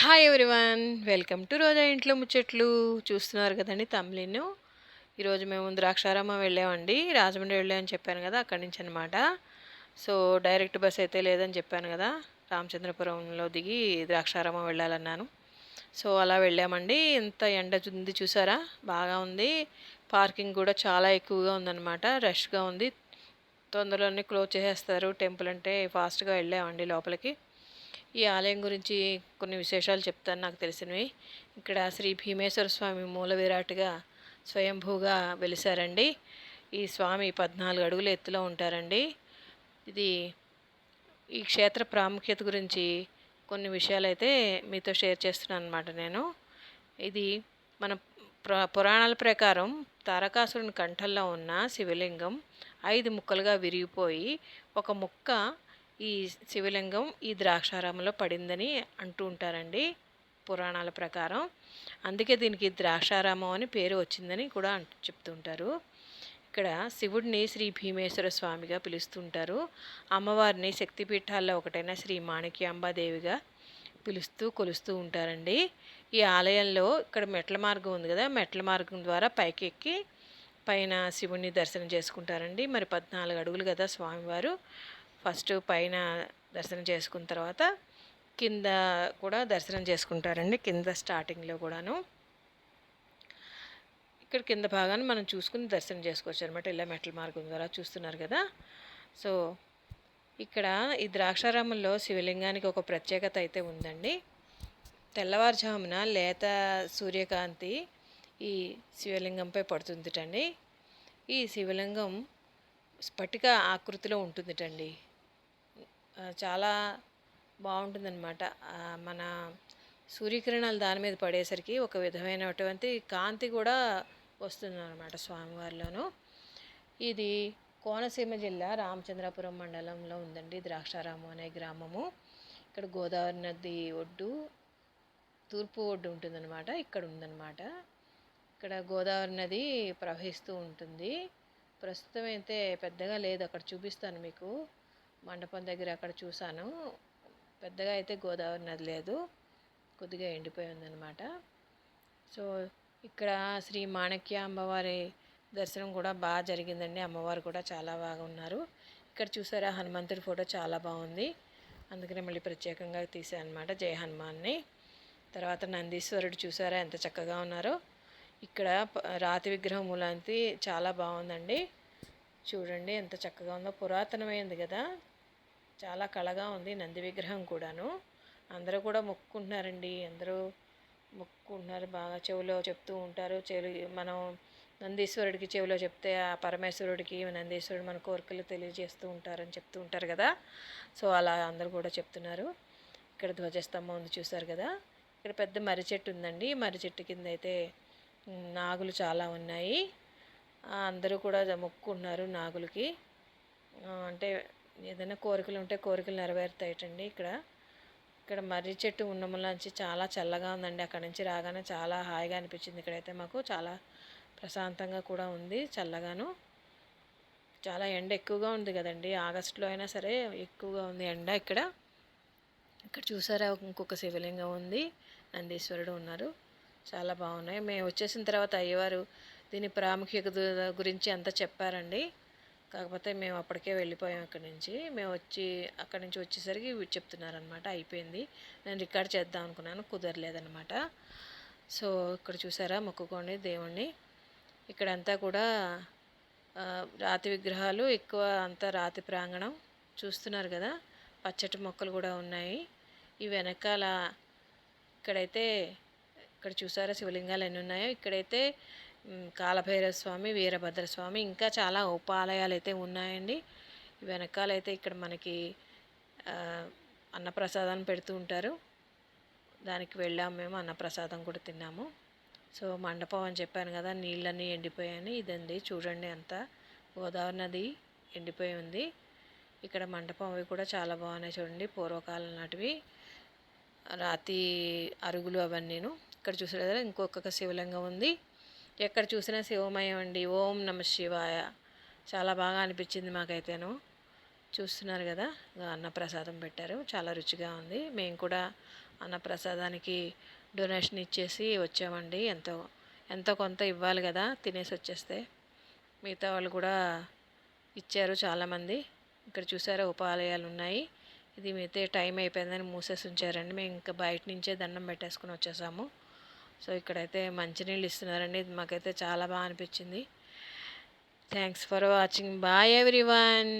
Hi everyone welcome to Roja ఇంట్లో ముచ్చట్లు చూస్తున్నారు కదండి తమిళను ఈరోజు మేము ద్రాక్షారామం వెళ్ళామండి. రాజమండ్రి వెళ్ళామని చెప్పాను కదా అక్కడి నుంచి అనమాట సో డైరెక్ట్ బస్ అయితే లేదని చెప్పాను కదా రామచంద్రపురంలో దిగి ద్రాక్షారామం వెళ్ళాలన్నాను. సో అలా వెళ్ళామండి. ఎంత ఎండ ఉంది చూసారా? బాగా ఉంది. పార్కింగ్ కూడా చాలా ఎక్కువగా ఉందన్నమాట. రష్గా ఉంది. తొందరలోనే క్లోజ్ చేసేస్తారు. టెంపుల్ అంటే ఫాస్ట్గా వెళ్ళామండి లోపలికి. ఈ ఆలయం గురించి కొన్ని విశేషాలు చెప్తాను నాకు తెలిసినవి. ఇక్కడ శ్రీ భీమేశ్వర స్వామి మూల విరాట్గా స్వయంభూగా వెలిశారండి. ఈ స్వామి పద్నాలుగు అడుగుల ఎత్తులో ఉంటారండి. ఇది ఈ క్షేత్ర ప్రాముఖ్యత గురించి కొన్ని విషయాలు అయితే మీతో షేర్ చేస్తున్నాను అనమాట నేను. ఇది మన ప్ర పురాణాల ప్రకారం తారకాసురుని కంఠంలో ఉన్న శివలింగం ఐదు ముక్కలుగా విరిగిపోయి ఒక ముక్క ఈ శివలింగం ఈ ద్రాక్షారామంలో పడిందని అంటూ ఉంటారండి పురాణాల ప్రకారం. అందుకే దీనికి ద్రాక్షారామం అని పేరు వచ్చిందని కూడా చెప్తుంటారు. ఇక్కడ శివుడిని శ్రీ భీమేశ్వర స్వామిగా పిలుస్తుంటారు. అమ్మవారిని శక్తిపీఠాల్లో ఒకటైన శ్రీ మాణిక్యాంబాదేవిగా పిలుస్తూ కొలుస్తూ ఉంటారండి. ఈ ఆలయంలో ఇక్కడ మెట్ల మార్గం ఉంది కదా మెట్ల మార్గం ద్వారా పైకెక్కి పైన శివుణ్ణి దర్శనం చేసుకుంటారండి. మరి పద్నాలుగు అడుగులు కదా స్వామివారు. ఫస్ట్ పైన దర్శనం చేసుకున్న తర్వాత కింద కూడా దర్శనం చేసుకుంటారండి కింద స్టార్టింగ్లో కూడాను. ఇక్కడ కింద భాగాన్ని మనం చూసుకుని దర్శనం చేసుకోవచ్చు అనమాట ఇలా మెట్ల మార్గం ద్వారా చూస్తున్నారు కదా. సో ఇక్కడ ఈ ద్రాక్షారామంలో శివలింగానికి ఒక ప్రత్యేకత అయితే ఉందండి. తెల్లవారుజామున లేత సూర్యకాంతి ఈ శివలింగంపై పడుతుందిటండి. ఈ శివలింగం స్ఫటిక ఆకృతిలో ఉంటుందిటండి. చాలా బాగుంటుందన్నమాట. మన సూర్యకిరణాలు దాని మీద పడేసరికి ఒక విధమైనటువంటి కాంతి కూడా వస్తుందన్నమాట స్వామివారిలోను. ఇది కోనసీమ జిల్లా రామచంద్రాపురం మండలంలో ఉందండి. ద్రాక్షారామం అనే గ్రామము. ఇక్కడ గోదావరి నది ఒడ్డు తూర్పు ఒడ్డు ఉంటుందన్నమాట. ఇక్కడ ఉందన్నమాట. ఇక్కడ గోదావరి నది ప్రవహిస్తూ ఉంటుంది. ప్రస్తుతం అయితే పెద్దగా లేదు. అక్కడ చూపిస్తాను మీకు. మండపం దగ్గర అక్కడ చూశాను. పెద్దగా అయితే గోదావరి నది లేదు. కొద్దిగా ఎండిపోయి ఉందన్నమాట. సో ఇక్కడ శ్రీ మాణిక్య అమ్మవారి దర్శనం కూడా బాగా జరిగిందండి. అమ్మవారు కూడా చాలా బాగా ఉన్నారు. ఇక్కడ చూసారా హనుమంతుడి ఫోటో చాలా బాగుంది. అందుకనే మళ్ళీ ప్రత్యేకంగా తీసాను అనమాట జయ హనుమాన్ని. తర్వాత నందీశ్వరుడు చూసారా ఎంత చక్కగా ఉన్నారో. ఇక్కడ రాతి విగ్రహం మూలాంతి చాలా బాగుందండి. చూడండి ఎంత చక్కగా ఉందో. పురాతనమైంది కదా. చాలా కళగా ఉంది నంది విగ్రహం కూడాను. అందరూ కూడా మొక్కుకుంటున్నారండి. అందరూ మొక్కుకుంటున్నారు. బాగా చెవిలో చెప్తూ ఉంటారు. చెవి మనం నందీశ్వరుడికి చెవిలో చెప్తే ఆ పరమేశ్వరుడికి నందీశ్వరుడు మన కోరికలు తెలియజేస్తూ ఉంటారని చెప్తూ ఉంటారు కదా. సో అలా అందరూ కూడా చెప్తున్నారు. ఇక్కడ ధ్వజస్తంభం ఉంది చూసారు కదా. ఇక్కడ పెద్ద మర్రి చెట్టు ఉందండి. మర్రి చెట్టు కింద అయితే నాగులు చాలా ఉన్నాయి. అందరూ కూడా మొక్కుకుంటున్నారు నాగులకి. అంటే ఏదైనా కోరికలు ఉంటే కోరికలు నెరవేరుతాయటండి ఇక్కడ. ఇక్కడ మర్రి చెట్టు ఉన్నములాంచి చాలా చల్లగా ఉందండి. అక్కడ నుంచి రాగానే చాలా హాయిగా అనిపించింది ఇక్కడైతే మాకు. చాలా ప్రశాంతంగా కూడా ఉంది చల్లగాను. చాలా ఎండ ఎక్కువగా ఉంది కదండి. ఆగస్టులో అయినా సరే ఎక్కువగా ఉంది ఎండ ఇక్కడ. ఇక్కడ చూసారా ఇంకొక శివలింగం ఉంది. నందీశ్వరుడు ఉన్నారు. చాలా బాగున్నాయి. మేము వచ్చేసిన తర్వాత అయ్యవారు దీని ప్రాముఖ్యత గురించి అంతా చెప్పారండి. కాకపోతే మేము అప్పటికే వెళ్ళిపోయాం అక్కడి నుంచి. మేము వచ్చి అక్కడి నుంచి వచ్చేసరికి చెప్తున్నారనమాట అయిపోయింది. నేను రికార్డ్ చేద్దాం అనుకున్నాను కుదరలేదనమాట సో ఇక్కడ చూసారా మొక్కుకోండి దేవుణ్ణి. ఇక్కడంతా కూడా రాతి విగ్రహాలు ఎక్కువ అంతా రాతి ప్రాంగణం చూస్తున్నారు కదా. పచ్చటి మొక్కలు కూడా ఉన్నాయి. ఈ వెనకాల ఇక్కడైతే ఇక్కడ చూసారా శివలింగాలు ఎన్ని ఉన్నాయో. ఇక్కడైతే కాలభైరస్వామి వీరభద్రస్వామి ఇంకా చాలా ఉపాలయాలు అయితే ఉన్నాయండి. వెనకాలైతే ఇక్కడ మనకి అన్నప్రసాదాన్ని పెడుతూ ఉంటారు. దానికి వెళ్ళాము మేము అన్నప్రసాదం కూడా తిన్నాము. సో మండపం అని చెప్పాను కదా నీళ్ళన్నీ ఎండిపోయాయని ఇదండి చూడండి అంతా. గోదావరి నది ఎండిపోయి ఉంది. ఇక్కడ మండపం అవి కూడా చాలా బాగున్నాయి చూడండి పూర్వకాలం నాటివి. రాతి అరుగులు అవన్నీను. ఇక్కడ చూసారు ఇంకొక శివలింగం ఉంది. ఎక్కడ చూసినా శివమయం అండి. ఓం నమ శివాయ. చాలా బాగా అనిపించింది మాకైతేను. చూస్తున్నారు కదా అన్నప్రసాదం పెట్టారు. చాలా రుచిగా ఉంది. మేము కూడా అన్నప్రసాదానికి డొనేషన్ ఇచ్చేసి వచ్చామండి. ఎంతో ఎంతో కొంత ఇవ్వాలి కదా తినేసి వచ్చేస్తే. మిగతా వాళ్ళు కూడా ఇచ్చారు చాలామంది. ఇక్కడ చూసారా ఉపాలయాలు ఉన్నాయి ఇది మిగతా టైం అయిపోయిందని మూసేసి ఉంచారండి. మేము ఇంకా బయట నుంచే దండం పెట్టేసుకుని వచ్చేసాము. సో ఇక్కడైతే మంచినీళ్ళు ఇస్తున్నారండి. ఇది మాకైతే చాలా బాగా అనిపించింది. Thanks for watching bye everyone